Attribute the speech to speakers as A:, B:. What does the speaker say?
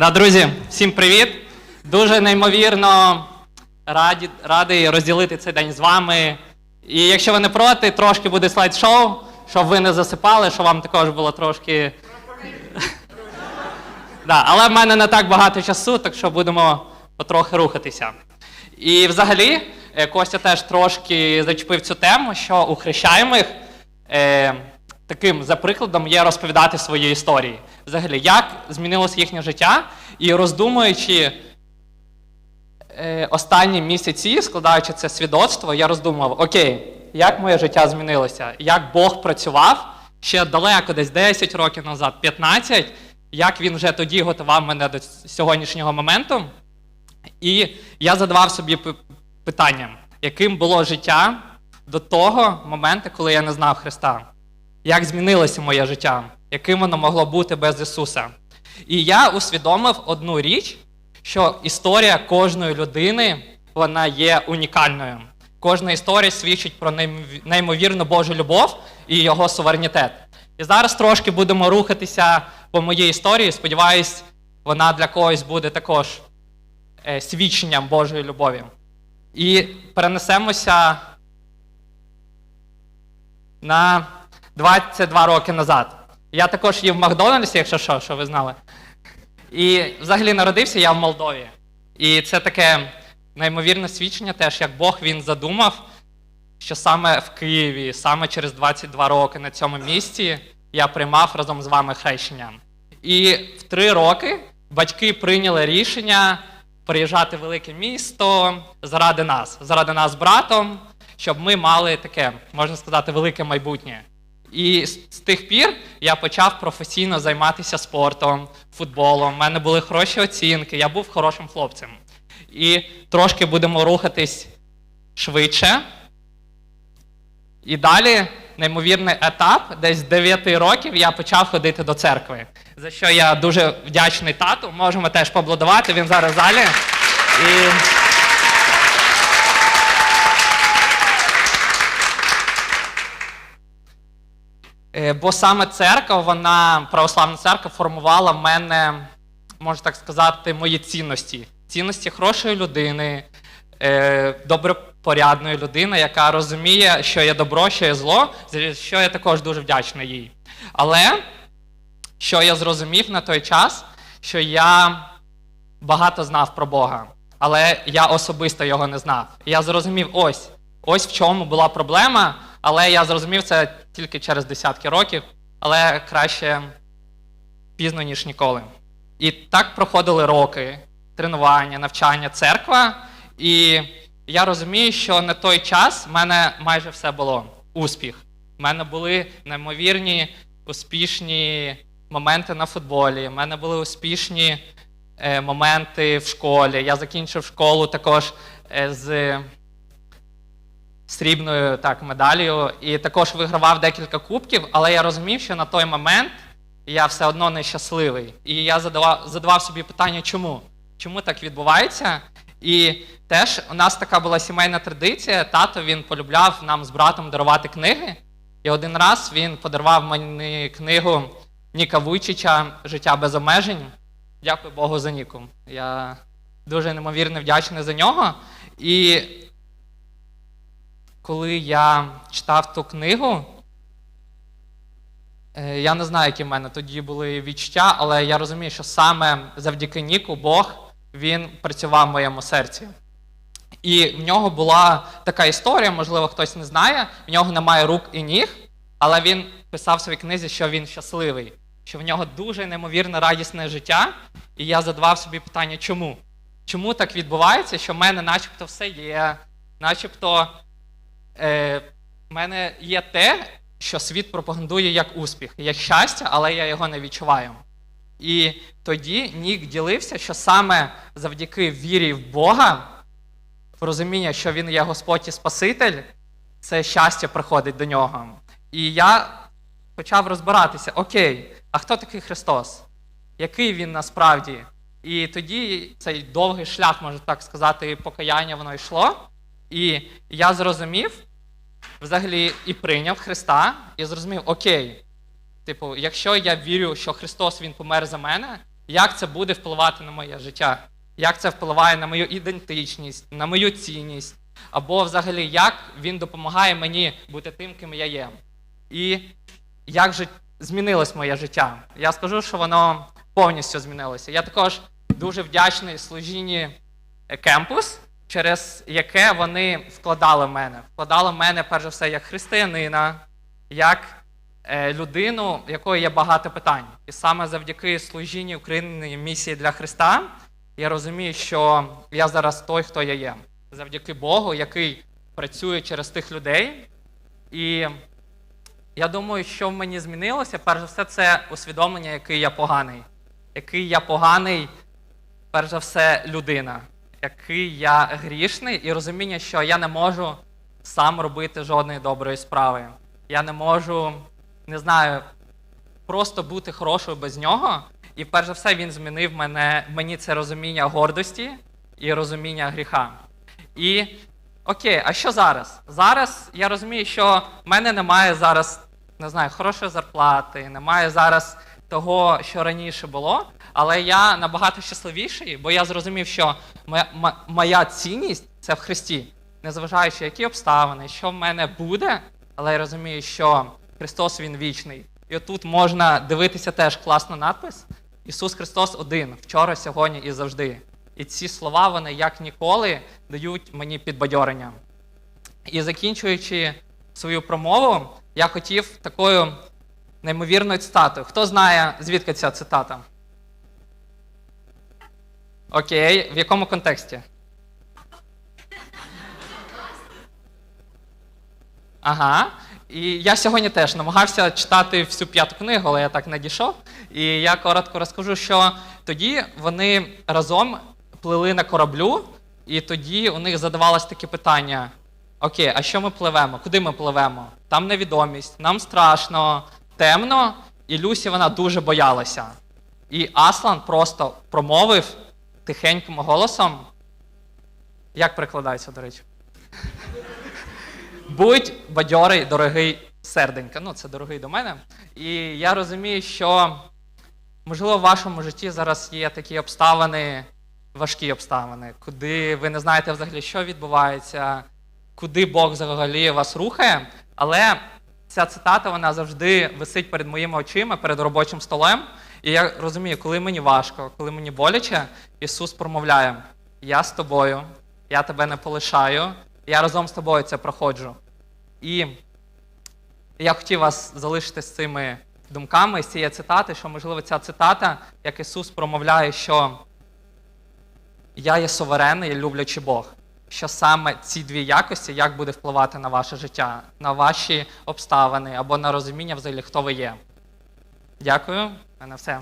A: Да, друзі, всім привіт! Дуже неймовірно раді, радий розділити цей день з вами. І якщо ви не проти, трошки буде слайд-шоу, щоб ви не засипали, щоб вам також було трошки. Да, але в мене не так багато часу, так що будемо потрохи рухатися. І взагалі, е, Костя теж трошки зачепив цю тему, що у хрещаємих е, таким за прикладом є розповідати свої історії. Взагалі, як змінилося їхнє життя, і роздумуючи е, останні місяці, складаючи це свідоцтво, я роздумував: окей, як моє життя змінилося, як Бог працював ще далеко, десь 10 років назад, 15, як він вже тоді готував мене до сьогоднішнього моменту. І я задавав собі п- питання, яким було життя до того моменту, коли я не знав Христа. Як змінилося моє життя, яким воно могло бути без Ісуса. І я усвідомив одну річ, що історія кожної людини вона є унікальною. Кожна історія свідчить про неймовірну Божу любов і його суверенітет. І зараз трошки будемо рухатися по моїй історії. Сподіваюсь, вона для когось буде також е, свідченням Божої любові. І перенесемося на 22 роки назад. Я також їв в Макдональдсі, якщо що, що ви знали. І взагалі народився я в Молдові. І це таке неймовірне свідчення, теж як Бог він задумав, що саме в Києві, саме через 22 роки на цьому місці я приймав разом з вами хрещення. І в три роки батьки прийняли рішення приїжджати в велике місто заради нас, заради нас братом, щоб ми мали таке, можна сказати, велике майбутнє. І з тих пір я почав професійно займатися спортом, футболом. У мене були хороші оцінки, я був хорошим хлопцем. І трошки будемо рухатись швидше. І далі неймовірний етап, десь з 9 років я почав ходити до церкви. За що я дуже вдячний тату. Можемо теж поаплодувати, він зараз в залі. І... Бо саме церква, вона, православна церква, формувала в мене, можна так сказати, мої цінності. Цінності хорошої людини, е, добропорядної людини, яка розуміє, що є добро, що є зло, за що я також дуже вдячний їй. Але що я зрозумів на той час, що я багато знав про Бога, але я особисто його не знав. Я зрозумів, ось, ось в чому була проблема, але я зрозумів це тільки через десятки років, але краще пізно, ніж ніколи. І так проходили роки, тренування, навчання, церква. І я розумію, що на той час в мене майже все було успіх. У мене були неймовірні, успішні моменти на футболі, в мене були успішні е, моменти в школі. Я закінчив школу також е, з срібною так, медаллю і також вигравав декілька кубків, але я розумів, що на той момент я все одно нещасливий. І я задавав, задавав собі питання, чому? Чому так відбувається? І теж у нас така була сімейна традиція. Тато він полюбляв нам з братом дарувати книги. І один раз він подарував мені книгу Ніка Вуйчича Життя без обмежень. Дякую Богу за Ніку. Я дуже неймовірно вдячний за нього. І коли я читав ту книгу, е, я не знаю, які в мене тоді були відчуття, але я розумію, що саме завдяки Ніку Бог він працював в моєму серці. І в нього була така історія, можливо, хтось не знає, в нього немає рук і ніг, але він писав в своїй книзі, що він щасливий, що в нього дуже неймовірне радісне життя. І я задавав собі питання, чому? Чому так відбувається, що в мене начебто все є, начебто е, в мене є те, що світ пропагандує як успіх, як щастя, але я його не відчуваю. І тоді Нік ділився, що саме завдяки вірі в Бога, в розуміння, що він є Господь і Спаситель, це щастя приходить до нього. І я почав розбиратися: окей, а хто такий Христос? Який він насправді? І тоді цей довгий шлях, можна так сказати, покаяння воно йшло. І я зрозумів, взагалі, і прийняв Христа, і зрозумів, окей, типу, якщо я вірю, що Христос Він помер за мене, як це буде впливати на моє життя, як це впливає на мою ідентичність, на мою цінність, або взагалі як він допомагає мені бути тим, ким я є. І як же змінилось моє життя? Я скажу, що воно повністю змінилося. Я також дуже вдячний служінні Кемпус, через яке вони вкладали в мене. Вкладали в мене, перш за все, як християнина, як е, людину, якої є багато питань. І саме завдяки служінню України місії для Христа я розумію, що я зараз той, хто я є. Завдяки Богу, який працює через тих людей. І я думаю, що в мені змінилося, перш за все, це усвідомлення, який я поганий. Який я поганий, перш за все, людина, який я грішний, і розуміння, що я не можу сам робити жодної доброї справи. Я не можу, не знаю, просто бути хорошою без нього. І перш за все, він змінив мене, мені це розуміння гордості і розуміння гріха. І окей, а що зараз? Зараз я розумію, що в мене немає зараз, не знаю, хорошої зарплати, немає зараз того, що раніше було. Але я набагато щасливіший, бо я зрозумів, що моя, моя цінність це в Христі. Незважаючи, які обставини, що в мене буде, але я розумію, що Христос Він вічний. І отут можна дивитися теж класно надпис. Ісус Христос один вчора, сьогодні і завжди. І ці слова вони як ніколи дають мені підбадьорення. І закінчуючи свою промову, я хотів такою неймовірною цитатою. Хто знає, звідки ця цитата? Окей, в якому контексті? Ага. І я сьогодні теж намагався читати всю п'яту книгу, але я так не дійшов. І я коротко розкажу, що тоді вони разом плили на кораблю, і тоді у них задавалось таке питання: Окей, а що ми пливемо? Куди ми пливемо? Там невідомість, нам страшно, темно, і Люсі вона дуже боялася. І Аслан просто промовив тихеньким голосом. Як перекладається, до речі? Будь бадьорий, дорогий серденька. Ну, це дорогий до мене. І я розумію, що, можливо, в вашому житті зараз є такі обставини, важкі обставини, куди ви не знаєте взагалі, що відбувається, куди Бог взагалі вас рухає. Але ця цитата вона завжди висить перед моїми очима, перед робочим столом. І я розумію, коли мені важко, коли мені боляче, Ісус промовляє: Я з тобою, я тебе не полишаю, я разом з тобою це проходжу. І я хотів вас залишити з цими думками, з цієї цитати, що, можливо, ця цитата, як Ісус промовляє, що я є суверенний люблячий Бог. Що саме ці дві якості як буде впливати на ваше життя, на ваші обставини або на розуміння взагалі, хто ви є. Дякую, На все.